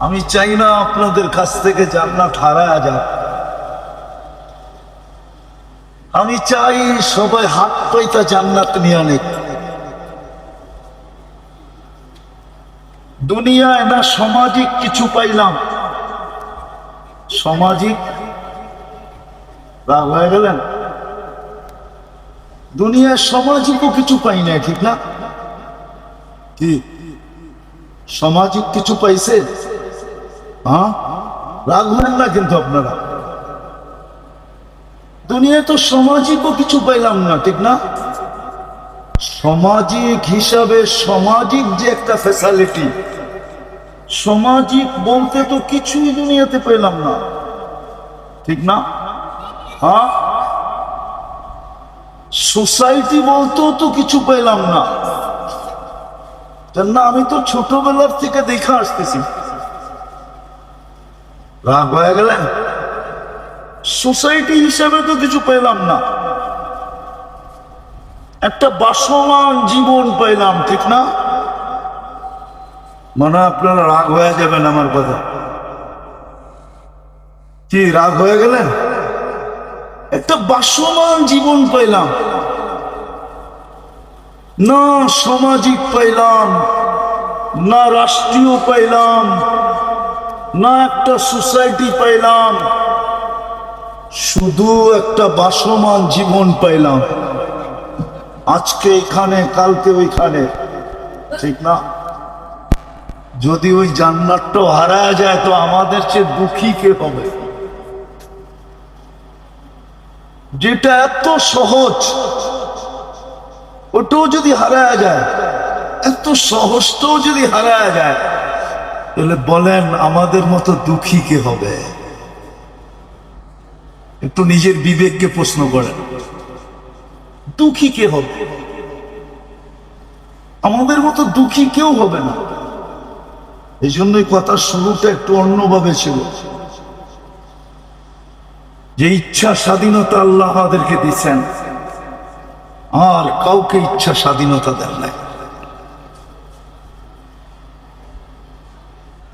আমি চাই না আপনাদের কাছ থেকে জান্নাত হারায়া যাক। আমি চাই সবাই হাত পাইতা জান্নাত নিয়ে অনেক দুনিয়ায় না সামাজিক কিছু পাইলাম। সামাজিক? রাগ হয়ে গেলেন? দুনিয়ায় সামাজিকও কিছু পাই না ঠিক না? কি? সামাজিক কিছু পাইছে? হ্যাঁ? হলেন না কিন্তু আপনারা। দুনিয়ায় তো সামাজিকও কিছু পাইলাম না, ঠিক না? সামাজিক হিসাবে সামাজিক যে একটা ফ্যাসিলিটি সামাজিক বলতে তো কিছুই দুনিয়াতে পেলাম না, ঠিক না? হ্যাঁ? সোসাইটি বলতেও তো কিছু পেলাম না। না আমি তো ছোটবেলার থেকে দেখে আসতেছি। রাগ হয়ে গেলেন সোসাইটি হিসাবে তো কিছু পেলাম না। একটা বাসমান জীবন পেলাম, ঠিক না? মানে আপনারা রাগ হয়ে যাবেন আমার কথা। কি, রাগ হয়ে গেলেন একটা বাসমান জীবন পেলাম। না সামাজিক পাইলাম না রাষ্ট্রীয় পাইলাম না একটা সোসাইটি পাইলাম, শুধু একটা বাসমান জীবন পাইলাম। আজকে এখানে, কালকে ওইখানে, ঠিক না? যদি ওই জান্নাতটা হারায় যায়, তো আমাদের চেয়ে দুঃখী কে হবে? যেটা এত সহজ, ওটাও যদি হারায় যায়, এত সহজটাও যদি হারায় যায় তাহলে বলেন, আমাদের মতো দুঃখী কে হবে? একটু নিজের বিবেককে প্রশ্ন করেন। দুঃখী কে হবে? আমাদের মতো দুঃখী কেউ হবে না। এই জন্যই কথার শুরুটা একটু অন্যভাবে ছিল। যে ইচ্ছা স্বাধীনতা আল্লাহ আমাদেরকে দিচ্ছেন আর কাউকে ইচ্ছা স্বাধীনতা দেন নাই।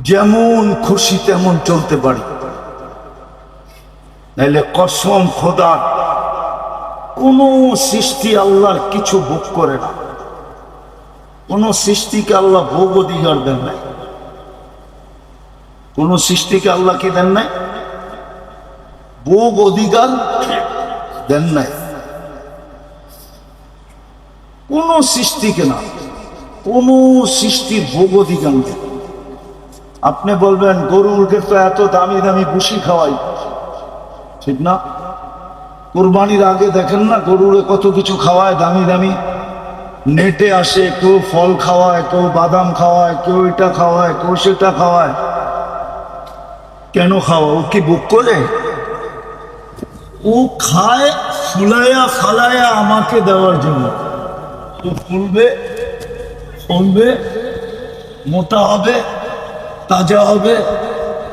যেমন খুশি তেমন চলতে পারি। নাইলে কসম খোদার কোন সৃষ্টি আল্লাহর কিছু ভোগ করে না। কোন সৃষ্টিকে আল্লাহ ভোগ অধিকার দেন নাই। কোন সৃষ্টিকে আল্লাহ কি দেন নাই? ভোগ অধিকার দেন নাই। কোন সৃষ্টিকে না, কোন সৃষ্টির ভোগ অধিকার নেই। আপনি বলবেন গরুরকে তো এত দামি দামি ভুসি খাওয়াই। ঠিক না? কোরবানির আগে দেখেন না, গরুরে কত কিছু খাওয়ায়, দামি দামি। নেটে আসে, কেউ ফল খাওয়ায়, কেউ বাদাম খাওয়ায়, কেউ এটা খাওয়ায়, কেউ সেটা খাওয়ায়। কেন খাওয়া? ও কি বুক করে? ও খায়, ফুলায়া, ফালায়া আমাকে দেওয়ার জন্য। তো ফুলবে ফুলবে, মোটা হবে। তাজা হবে,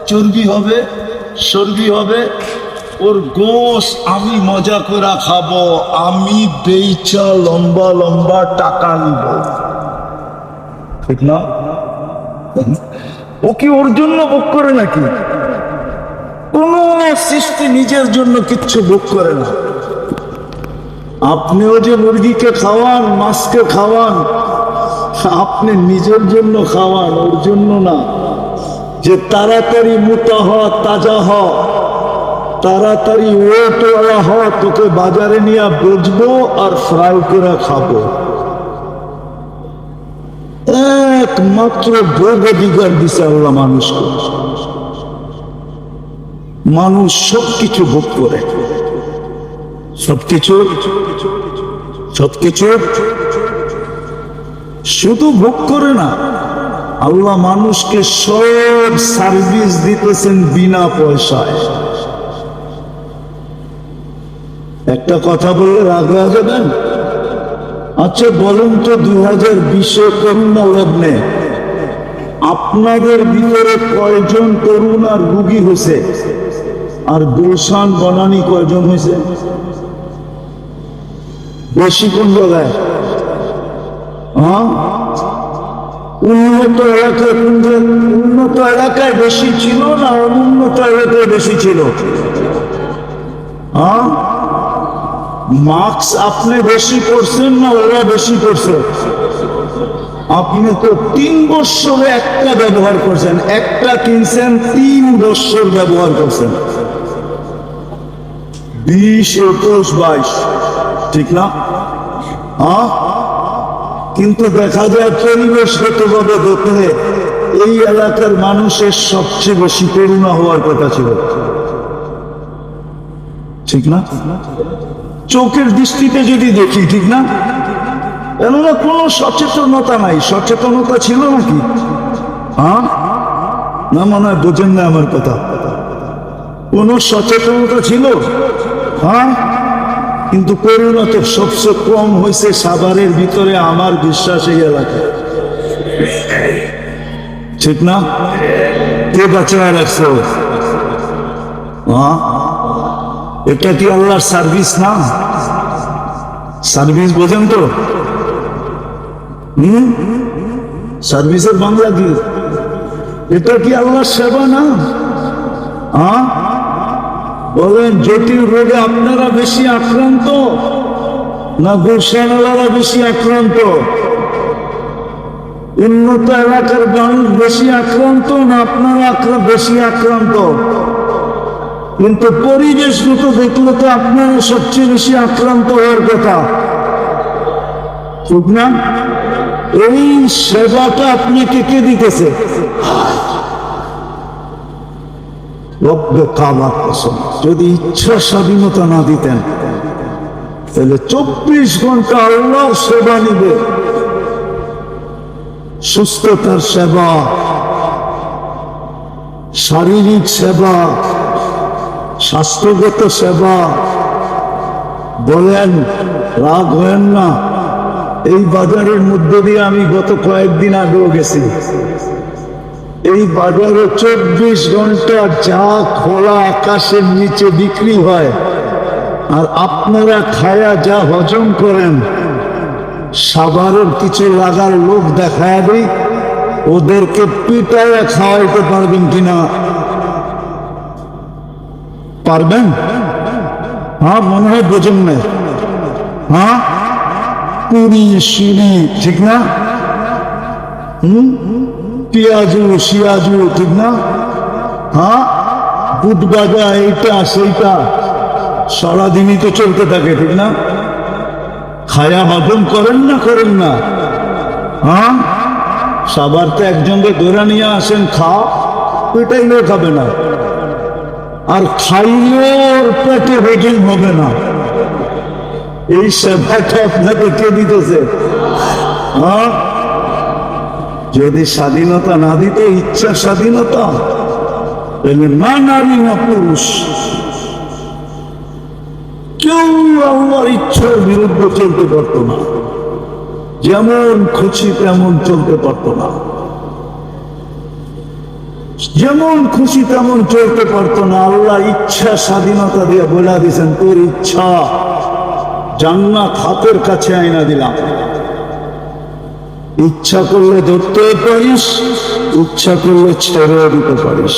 চর্বি হবে, সর্বি হবে। ওর গোস আমি মজা করে খাব, আমি বেচা লম্বা লম্বা টাকা নিব। ঠিক না? ও কি ওর জন্য ভোগ করে নাকি? কোন সৃষ্টি নিজের জন্য কিচ্ছু ভোগ করে না। আপনিও যে মুরগিকে খাওয়ান, মাছকে খাওয়ান, আপনি নিজের জন্য খাওয়ান, ওর জন্য না। যে তাড়াতাড়ি মোটা হ তাজা হ তাড়াতাড়ি ওয়েটওয়ালা হ তোকে বাজারে নিয়ে বেচবো আর ফ্রাই করে খাব। একমাত্র ভোগ অধিকার দিছে আল্লাহ মানুষকে মানুষ সবকিছু ভোগ করে। সবকিছু? সবকিছু? শুধু ভোগ করে না আল্লাহ মানুষকে সব সার্ভিস দিতেছেন বিনা পয়সায়। একটা কথা বললে রাগ হয়ে যাবেন আচ্ছা বলুন তো দুই হাজার বিশে লগ্নে আপনাদের ভিতরে কয়জন করোনার রুগী হয়েছে? আর গুলশান বনানি কয়জন হয়েছে? বেশি কোন জায়গায়? হ্যাঁ? উন্নত এলাকায় উন্নত এলাকায় বেশি ছিল না অনুন্নত এলাকায় বেশি ছিল? মার্কস আপনি বেশি করছেন না ওরা বেশি করছে আপনি তো তিন বৎসরে একটা ব্যবহার করছেন। একটা কিনছেন, তিন বৎসর ব্যবহার করছেন। বিশ, একুশ, বাইশ। ঠিক না? হ্যাঁ কিন্তু দেখা যায় পরিবেশগতভাবে দেখলে। এই এলাকার মানুষের সবচেয়ে বেশি করুণা হওয়ার কথা ছিল। ঠিক না? চোখের দৃষ্টিতে যদি দেখি, ঠিক না? কেননা কোনো সচেতনতা নাই। সচেতনতা ছিল নাকি? হ্যাঁ? না মনে হয় বোঝেন না আমার কথা। কোনো সচেতনতা ছিল? হ্যাঁ? কিন্তু করোনা তো সবচেয়ে কম হয়েছে সাভারের ভিতরে আমার বিশ্বাস এই এলাকায় ঠিক না? কে বাঁচায় রাখছে? এটা কি আল্লাহর সার্ভিস না? সার্ভিস বোঝেন তো। হম? সার্ভিসের বাংলা কি? এটা কি আল্লাহর সেবা না? হ্যাঁ বলেন, জটিল রোগে আপনারা বেশি আক্রান্ত না গোসানালারা বেশি আক্রান্ত? উন্নত এলাকার মানুষ বেশি আক্রান্ত না আপনারা বেশি আক্রান্ত? কিন্তু পরিবেশ পরিবেশগত দেখলে তো আপনারা সবচেয়ে বেশি আক্রান্ত হওয়ার কথা। ঠিক না? এই সেবাটা আপনাকে কে দিতেছে? যদি ইচ্ছা স্বাধীনতা না দিতেন, তাহলে চব্বিশ ঘণ্টা আল্লাহর সেবা নিবে। সুস্থতার সেবা, শারীরিক সেবা, স্বাস্থ্যগত সেবা, বলেন, রাগ হয়েন না। এই বাজারের মধ্যে দিয়ে আমি গত কয়েকদিন আগেও গেছি। এই বাজারে চব্বিশ ঘণ্টা যা খোলা আকাশের নিচে বিক্রি হয়। আর আপনারা খায়া যা হজম করেন সাধারণ কিছু লাগার লোক দেখায় ওদেরকে পিটায় খাওয়াইতে পারবেন কিনা? পারবেন? হ্যাঁ মনে হয় বোঝেন না হ্যাঁ? পুরি সিঁড়ি ঠিক না? হুম? পেঁয়াজু শিয়াজু, ঠিক না? হ্যাঁ? বুট গাজা এইটা, সেইটা। সারাদিনই তো চলতে থাকে, ঠিক না? খায়া হজম করেন না করেন না। হ্যাঁ? সবার তো একজনকে ধরে নিয়ে আসেন, খাও। পেটাইলেও খাবে না। আর খাইলে ওর পেটে হজম হবে না। এই সেবাটা আপনাকে কে দিতেছে? হ্যাঁ? যদি স্বাধীনতা না দিত, ইচ্ছা স্বাধীনতা, তাহলে না নারী, না পুরুষ। কেউ আল্লাহর ইচ্ছার বিরুদ্ধে চলতে পারত না। যেমন খুশি, তেমন চলতে পারত না। যেমন খুশি, তেমন চলতে পারত না। আল্লাহ ইচ্ছা স্বাধীনতা দিয়ে বলে দিয়েছেন, তোর ইচ্ছা জান্নাত হাতের কাছে আইনা দিলাম। ইচ্ছা করলে ধরতে পারিস ইচ্ছা করলে ছেড়ে দিতে পারিস।